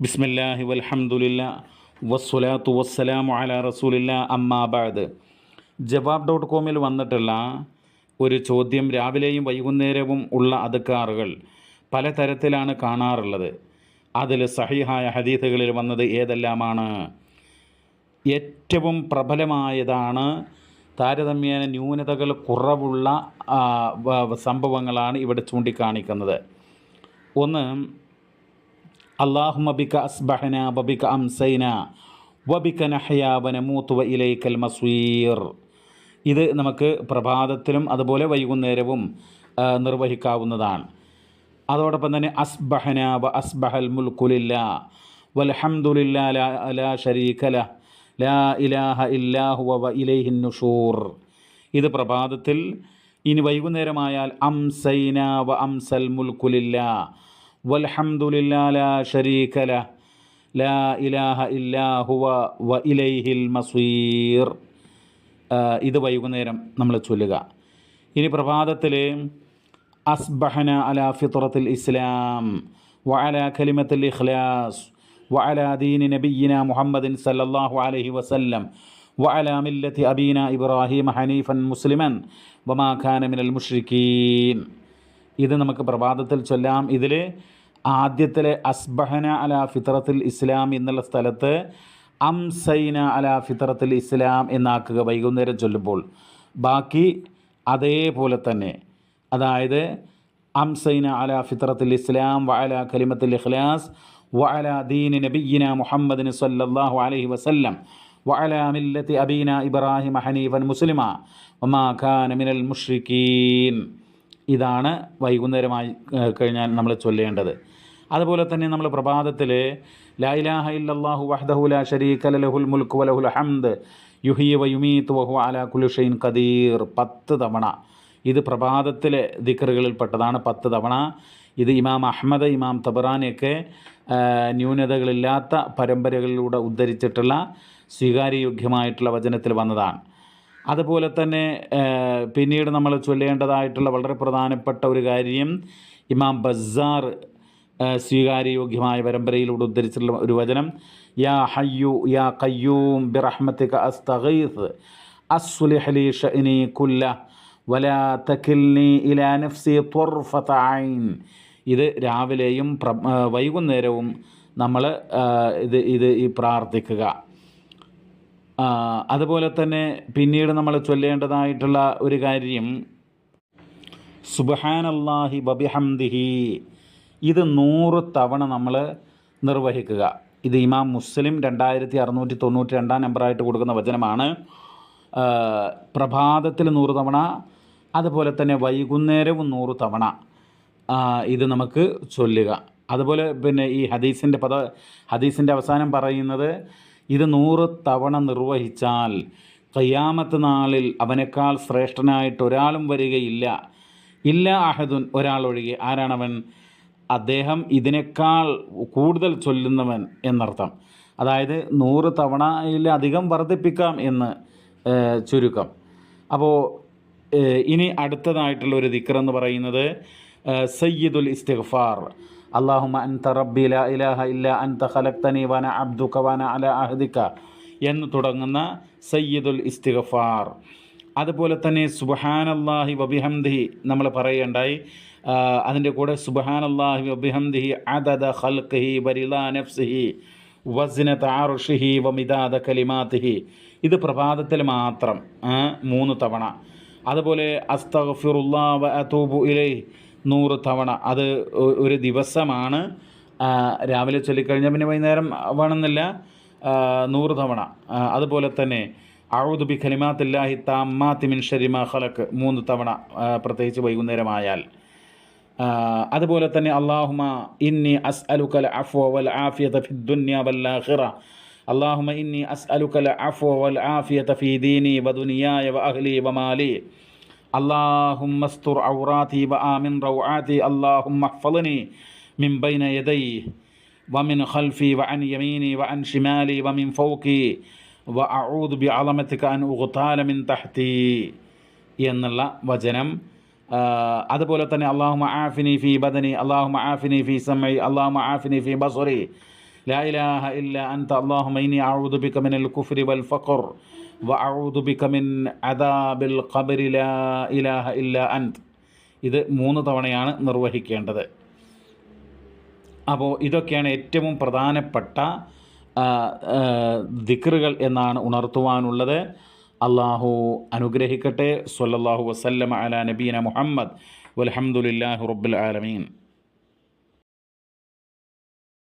ബിസ്മില്ലാഹി വൽഹംദുലില്ല വസ്സുലാത്തു വസ്സലാമു അല റസൂലില്ല അമ്മാബാദ് ജവാബ് ഡോട്ട് കോമിൽ വന്നിട്ടുള്ള ഒരു ചോദ്യം രാവിലെയും വൈകുന്നേരവും ഉള്ള അതുക്കാറുകൾ പലതരത്തിലാണ് കാണാറുള്ളത്. അതിൽ സഹിഹായ ഹദീസുകളിൽ വന്നത് ഏതെല്ലാമാണ്? ഏറ്റവും പ്രബലമായതാണ് താരതമ്യേന ന്യൂനതകൾ കുറവുള്ള സംഭവങ്ങളാണ് ഇവിടെ ചൂണ്ടിക്കാണിക്കുന്നത്. ഒന്ന് ബിക വബിക വബിക ഇത് നമുക്ക് പ്രഭാതത്തിലും അതുപോലെ വൈകുന്നേരവും നിർവഹിക്കാവുന്നതാണ്. അതോടൊപ്പം തന്നെ അസ്ബഹന വ അസ്ബഹൽ മുൽക്കുലില്ല വൽഹംദുലില്ലാ ലാ ഇലാഹ ഇല്ലാഹു വ ഇലൈഹിൻ നുഷൂർ. ഇത് പ്രഭാതത്തിൽ ഇനി വൈകുന്നേരമായാൽ അംസൈന വ അംസൽ മുൽക്കുലില്ല വൽഹംദുലില്ലാ ലാ ശരീക ലഹ്. ലാ ഇലാഹ ഇല്ലാഹു വ ഇലൈഹിൽ മസീർ. ഇത് വൈകുന്നേരം നമ്മൾ ചൊല്ലുക. ഇനി പ്രഭാതത്തിൽ അസ്ബഹന അല ഫിത്രത്തിൽ ഇസ്ലാം. വഅല കലിമത്തിൽ ഇഖ്ലാസ്. വഅല ദീനി നബിയിന മുഹമ്മദിൻ സല്ലല്ലാഹു അലൈഹി വസല്ലം. വഅല മില്ലത്തി അബീന ഇബ്രാഹിം ഹനീഫൻ മുസ്ലിമൻ. വമാ ഖാന മിനൽ മുഷ്രിക്കീൻ. ഇത് നമുക്ക് പ്രഭാതത്തിൽ ചൊല്ലാം. ഇതിൽ ആദ്യത്തിലെ അസ്ബഹന അല ഫിത്രത്തിൽ ഇസ്ലാം എന്നുള്ള സ്ഥലത്ത് അംസൈന അല ഫിത്രത്തിൽ ഇസ്ലാം എന്നാക്കുക വൈകുന്നേരം ചൊല്ലുമ്പോൾ. ബാക്കി അതേപോലെ തന്നെ. അതായത് അംസൈന അല ഫിത്രത്തിൽ ഇസ്ലാം വഅല കലിമത്തിൽ ഇഖ്ലാസ് വഅല ദീനി നബിയിന മുഹമ്മദിന് സല്ലല്ലാഹു അലൈഹി വസല്ലം വഅല മില്ലത്തി അബീന ഇബ്രാഹിം ഹനീഫൻ മുസ്ലിമ വമാ ഖാന മിനൽ മുഷ്രിക്കീൻ. ഇതാണ് വൈകുന്നേരമായി കഴിഞ്ഞാൽ നമ്മൾ ചൊല്ലേണ്ടത്. അതുപോലെ തന്നെ നമ്മൾ പ്രഭാതത്തിൽ ലാ ഇലാഹ ഇല്ലല്ലാഹു വഹ്ദഹു ലാ ശരീക ലഹുൽ മുൽക്ക് വലഹുൽ ഹംദ് യുഹി വയുമീത്ത് വഹു അലാ കുല്ലി കദീർ പത്ത് തവണ. ഇത് പ്രഭാതത്തിലെ ദിക്കറുകളിൽപ്പെട്ടതാണ് പത്ത് തവണ. ഇത് ഇമാം അഹമ്മദ് ഇമാം തബറാനെയൊക്കെ ന്യൂനതകളില്ലാത്ത പരമ്പരകളിലൂടെ ഉദ്ധരിച്ചിട്ടുള്ള സ്വീകാര്യയോഗ്യമായിട്ടുള്ള വചനത്തിൽ വന്നതാണ്. അതുപോലെ തന്നെ പിന്നീട് നമ്മൾ ചൊല്ലേണ്ടതായിട്ടുള്ള വളരെ പ്രധാനപ്പെട്ട ഒരു കാര്യം ഇമാം ബസാർ സ്വീകാര്യയോഗ്യമായ പരമ്പരയിലൂടെ ഉദ്ധരിച്ചിട്ടുള്ള ഒരു വചനം. യാ ഹയ്യു യാ കയ്യൂം ബിറഹ്മത്തിക അസ്തഗീസ്. അസ്ലിഹ് ലി ഷഅനി കുല്ല. വലാ തകിൽനി ഇലാ നഫ്സി ത്വർഫത ഐൻ. ഇത് രാവിലെയും വൈകുന്നേരവും നമ്മൾ ഇത് ഇത് ഈ പ്രാർത്ഥിക്കുക. അതുപോലെ തന്നെ പിന്നീട് നമ്മൾ ചൊല്ലേണ്ടതായിട്ടുള്ള ഒരു കാര്യം. സുബഹാനല്ലാഹി ബബിഹംദിഹി ഇത് നൂറ് തവണ നമ്മൾ നിർവഹിക്കുക. ഇത് ഇമാം മുസ്ലിം രണ്ടായിരത്തി അറുന്നൂറ്റി തൊണ്ണൂറ്റി രണ്ടാം നമ്പറായിട്ട് കൊടുക്കുന്ന വചനമാണ്. പ്രഭാതത്തിൽ നൂറ് തവണ അതുപോലെ തന്നെ വൈകുന്നേരവും നൂറ് തവണ ഇത് നമുക്ക് ചൊല്ലുക. അതുപോലെ പിന്നെ ഈ ഹദീസിന്റെ പദ ഹദീസിന്റെ അവസാനം പറയുന്നത് ഇത് നൂറ് തവണ നിർവഹിച്ചാൽ കയ്യാമത്ത് നാളിൽ അവനേക്കാൾ ശ്രേഷ്ഠനായിട്ട് ഒരാളും വരികയില്ല. ഇല്ല അഹദുൻ ഒരാളൊഴികെ ആരാണവൻ? അദ്ദേഹം ഇതിനേക്കാൾ കൂടുതൽ ചൊല്ലുന്നവൻ എന്നർത്ഥം. അതായത് നൂറ് തവണയിലധികം വർദ്ധിപ്പിക്കാം എന്ന് ചുരുക്കം. അപ്പോൾ ഇനി അടുത്തതായിട്ടുള്ള ഒരു ദിക്ർ എന്ന് പറയുന്നത് സയ്യിദുൽ ഇസ്തിഗ്ഫാർ. അള്ളാഹുമ അൻത റബ്ബി ലാ ഇലാഹ ഇല്ല അൻത ഖലക്തനി വന അബ്ദുക വന അല അഹദിക എന്ന് തുടങ്ങുന്ന സയ്യിദുൽ ഇസ്തിഗ്ഫാർ. അതുപോലെ തന്നെ സുബഹാനല്ലാഹി വബിഹംദിഹി നമ്മൾ പറയുകയുണ്ടായി അതിന്റെ കൂടെ സുബഹാനല്ലാഹി വബിഹംദിഹി അദദ ഖൽഖിഹി വരിലാ നഫ്സിഹി വസ്നത താറുഷിഹി വമിതാദ കലിമാതിഹി ഇത് പ്രഭാതത്തിൽ മാത്രം മൂന്ന് തവണ. അതുപോലെ അസ്തഫിറുല്ലാ വ ഇലൈ നൂറ് തവണ. അത് ഒരു ദിവസമാണ്. രാവിലെ ചൊല്ലിക്കഴിഞ്ഞാൽ പിന്നെ വൈകുന്നേരം വേണമെന്നില്ല. നൂറ് തവണ. അതുപോലെ തന്നെ അഴുദു ബി ഖലിമാത്തില്ലാഹി താമാത്തി മിൻ ഷരിമ ഖലക്ക് മൂന്ന് തവണ ആ, പ്രത്യേകിച്ച് വൈകുന്നേരമായാൽ ആ, അതുപോലെ തന്നെ അള്ളാഹുമ ഇന്നി അസ് അലുക്കൽ അഫ്വ വൽ ആഫിയത ഫി ദുന്യ വൽ ആഖിറ اللهم إني أسألك العفو والعافية في ديني ودنياي وأهلي ومالي اللهم استر عوراتي وآمن روعاتي اللهم احفظني من بين يدي ومن خلفي وعن يميني وعن شمالي ومن فوقي وأعوذ بعظمتك أن أغتال من تحتي എന്നുള്ള വചനം ആ, അതുപോലെ തന്നെ അള്ളാഹുമ ആഫിനി ഫി ബദനി അള്ളാഹുമ ആഫിനി ഫി സമൈ അള്ളാഹുമ ആഫിനി ഫി ബസറി لا إله إلا أنت اللهم إني أعوذ بك من الكفر والفقر وأعوذ بك من عذاب القبر لا إله إلا أنت ഇത് മൂന്ന് തവണയാണ് നിർവഹിക്കേണ്ടത് അപ്പോൾ ഇതൊക്കെയാണ് ഏറ്റവും പ്രധാനപ്പെട്ട ആ, ആ, ദിക്റുകൾ എന്നാണ് ഉണർത്തുവാനുള്ളത്. അള്ളാഹു അനുഗ്രഹിക്കട്ടെ. സൊല്ലാഹു വസല്ലം അല നബീന മുഹമ്മദ്. വൽഹംദുലില്ലാഹി റബ്ബിൽ ആലമീൻ.